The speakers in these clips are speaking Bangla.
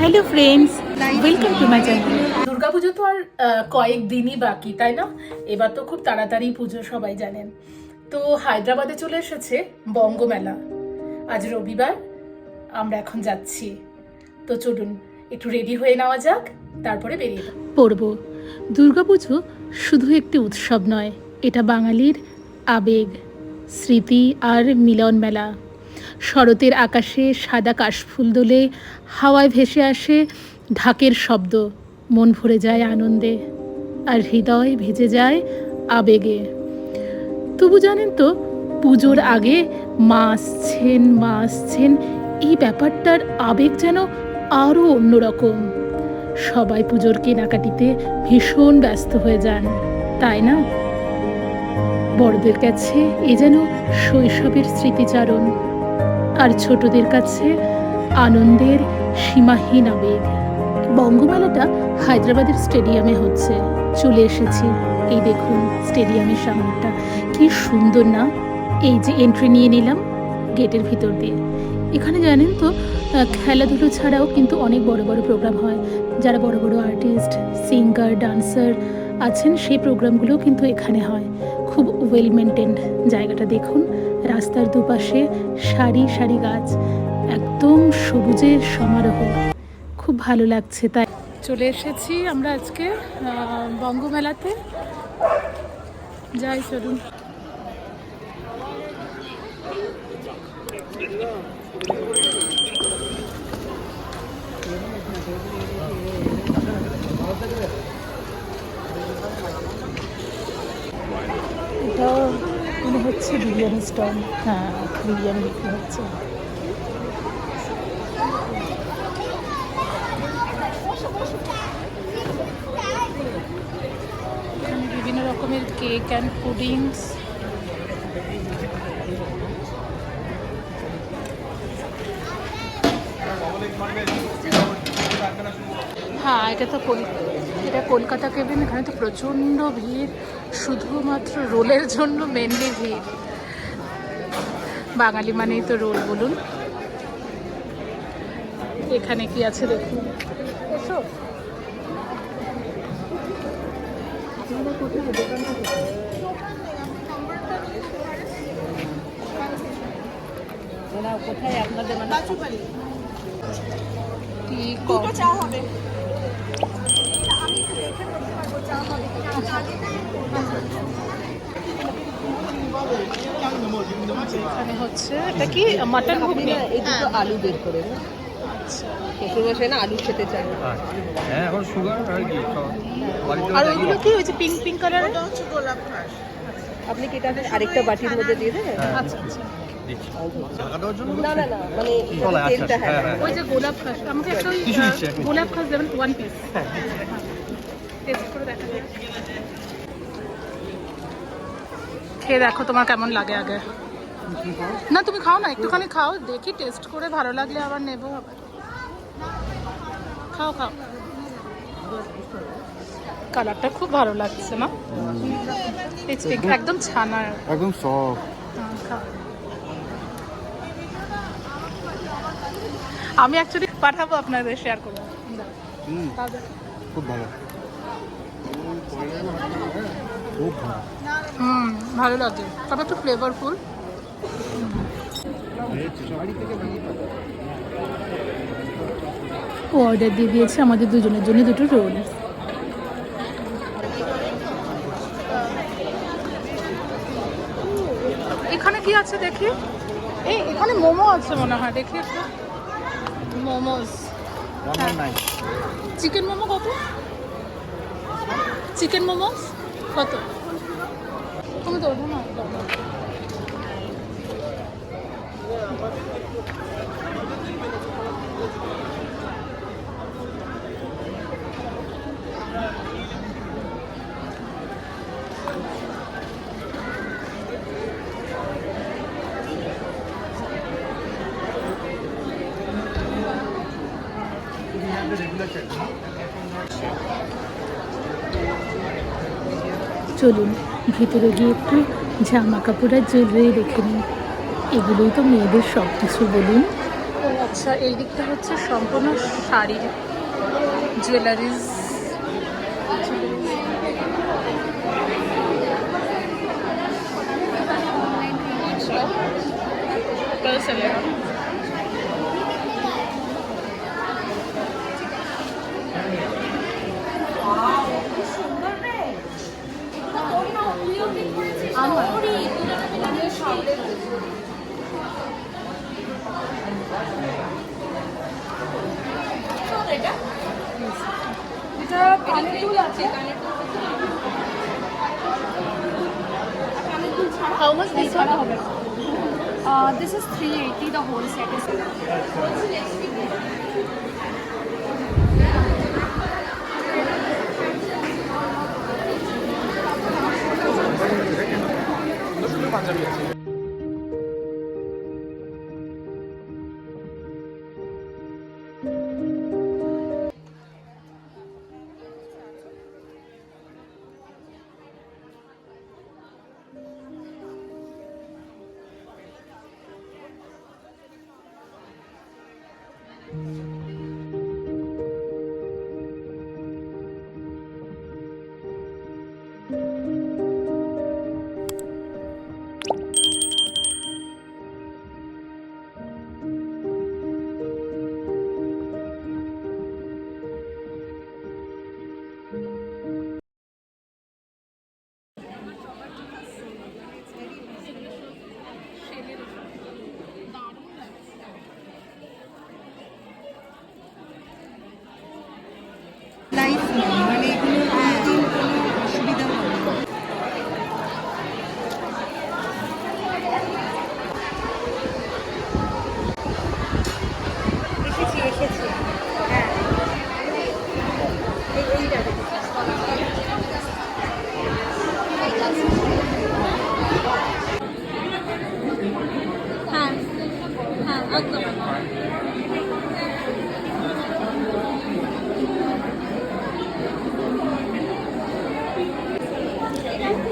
Hello friends welcome to my channel Durga Puja তো আর কয়েকদিনই বাকি তাই না? এবার তো খুব তাড়াতাড়ি পুজো সবাই জানেন। তো হায়দ্রাবাদে চলে এসেছে বঙ্গমেলা। আজ রবিবার আমরা এখন যাচ্ছি। তো চলুন একটু রেডি হয়ে নেওয়া যাক তারপরে বেরিয়ে পড়ব। দুর্গাপুজো শুধু একটি উৎসব নয় এটা বাঙালির আবেগ স্মৃতি আর মিলন মেলা। শরতের আকাশে সাদা কাশফুল দোলে হাওয়ায় ভেসে আসে ঢাকের শব্দ। মন ভরে যায় আনন্দে, আর হৃদয় ভেজে যায় আবেগে। তবু জানেন তো, পুজোর আগে মা আসছেন মা আসছেন, এই ব্যাপারটার আবেগ যেন আরও অন্যরকম। সবাই পুজোর কেনাকাটিতে ভীষণ ব্যস্ত হয়ে যান, তাই না? বড়দের কাছে এ যেন শৈশবের স্মৃতিচারণ। আর ছোটদের কাছে আনন্দের সীমাহীন আবেগ। বঙ্গমেলাটা হায়দ্রাবাদের স্টেডিয়ামে হচ্ছে। চলে এসেছি। এই দেখুন স্টেডিয়ামের সামনেটা কি সুন্দর না? এই যে এন্ট্রি নিয়ে নিলাম গেটের ভিতর দিয়ে। এখানে জানেন তো খেলাধুলো ছাড়াও কিন্তু অনেক বড় বড় প্রোগ্রাম হয়। যারা বড় বড় আর্টিস্ট সিঙ্গার ডান্সার আছেন, সেই প্রোগ্রামগুলোও কিন্তু এখানে হয়। খুব ওয়েল মেনটেন্ড জায়গাটা দেখুন। রাস্তার দুপাশে সারি সারি গাছ, একদম সবুজের সমারোহ। খুব ভালো লাগছে তাই। চলে এসেছি আমরা আজকে বঙ্গমেলাতে। যাই চলুন। এটা হচ্ছে বিরিয়ানি স্টল। হ্যাঁ বিরিয়ানি বিক্রি হচ্ছে। বিভিন্ন রকমের কেক অ্যান্ড পুডিংস। হ্যাঁ এটা তো এটা কলকাতা কেবিন, এখানে তো প্রচণ্ড ভিড়। শুধুমাত্র রোলের জন্য মেনলি ভিড়। বাঙালি মানেই তো রোল বলুন। এখানে কি আছে দেখুন? এসো। কোথায় আপনাদের মানে কি কম। এখানে হচ্ছে এটা কি মাটন ঘুগনি? এই দুটো আলু বের করে আচ্ছা। শ্বশুরমশাই না আলু খেতে চায় না। হ্যাঁ এখন সুগার আর কি আর ওইগুলো কি ওই যে পিঙ্ক পিঙ্ক কালারের আপনি কি এটা আরেকটা বাটির মধ্যে দিয়ে দেবেন? আচ্ছা আচ্ছা। না না না মানে আচ্ছা, তেলটা হ্যাঁ হ্যাঁ, হ্যাঁ। ওই যে গোলাপ আমাকে একটা ওই। গোলাপ দেবেন ওয়ান পিস টেস্ট করে দেখা যাক। খেয়ে দেখো তোমার কেমন লাগে আগে। না তুমি খাও না একটুখানি খাও দেখি টেস্ট করে ভালো লাগলে আবার নেব আবার। খাও খাও। কালারটা খুব ভালো লাগছে না একদম ছানা একদম সফট হ্যাঁ, আমি অ্যাকচুয়ালি পাঠাবো আপনাদের শেয়ার করব। খুব ভালো খুব ভালো। হুম ভালো লাগে তবে একটু ফ্লেভারফুল ও অর্ডার দিয়ে দিয়েছে আমাদের দুজনের জন্য দুটো রোল এখানে কি আছে দেখি? এই এখানে মোমো আছে মনে হয় দেখি একটু। মোমোস। চিকেন মোমো কত? চিকেন মোমোস? কত? তুমি তো ওঠো না চলুন ভিতরে গিয়ে একটু জামা কাপড় আর জুয়েলারি রেখে নিন এগুলোই তো মেয়েদের সব কিছু বলুন। আচ্ছা এই দিকটা হচ্ছে সম্পূর্ণ শাড়ির jewelleries How much this one? Uh, this is 380, the whole set is. Life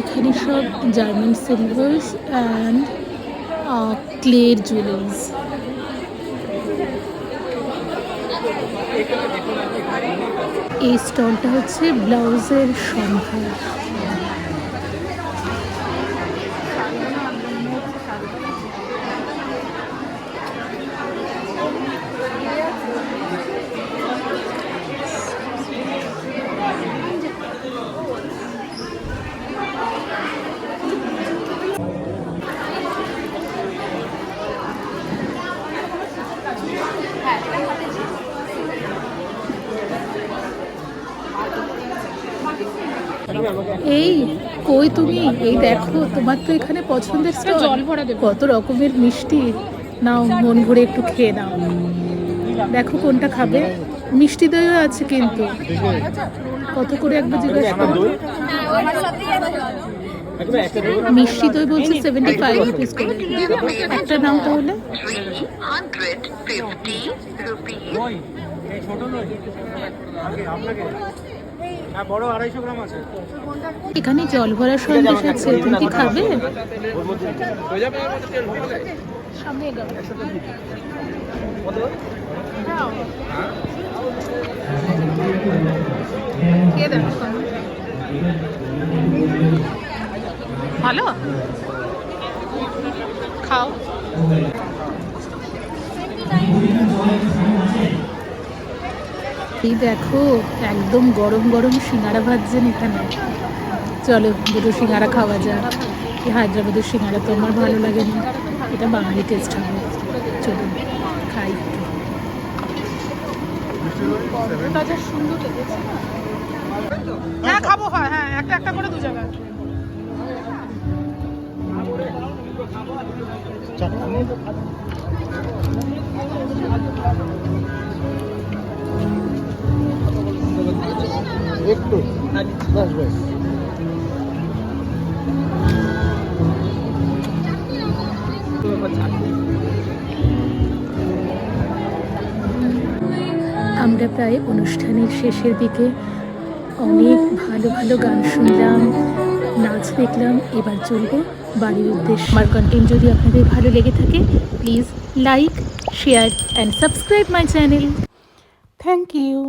এখানে সব জার্মান সিলভার্স অ্যান্ড ক্লের জুয়েলারিজ এই স্টলটা হচ্ছে ব্লাউজের সম্ভার এই কই তুমি? এই দেখো তোমার তো এখানে পছন্দের স্টল। জল ভরা দেবো। কত রকমের মিষ্টি। নাও মন ভরে একটু খেয়ে নাও। দেখো কোনটা খাবে। মিষ্টি দইও আছে কিন্তু। কত করে একবার জিজ্ঞাসা করো মিষ্টি দই বলছে সেভেন্টি ফাইভ রুপিস করে। একটা নাও তাহলে। 350 rupees. নই ছোট এখানে জল ভরা সন্দেশ আছে তুমি কি খাবে? ভালো? খাও। এই দেখো একদম গরম গরম সিঙ্গারা ভাজছেন এখানে চলো দুটো সিঙ্গারা খাওয়া যাক। এই হায়দ্রাবাদের সিঙ্গারা তো আমার ভালো লাগে না। এটা বাঙালি টেস্ট হবে। চলুন খাই হ্যাঁ খাব হয় হ্যাঁ একটা একটা করে দু জায়গায়। একটু। বাস বাস। আমরা প্রায় অনুষ্ঠানের শেষের দিকে অনেক ভালো ভালো গান শুনলাম নাচ দেখলাম এবার চলবো বাড়ির উদ্দেশ্যে। আমার কন্টেন্ট যদি আপনাদের ভালো লেগে থাকে please like share and subscribe my channel thank you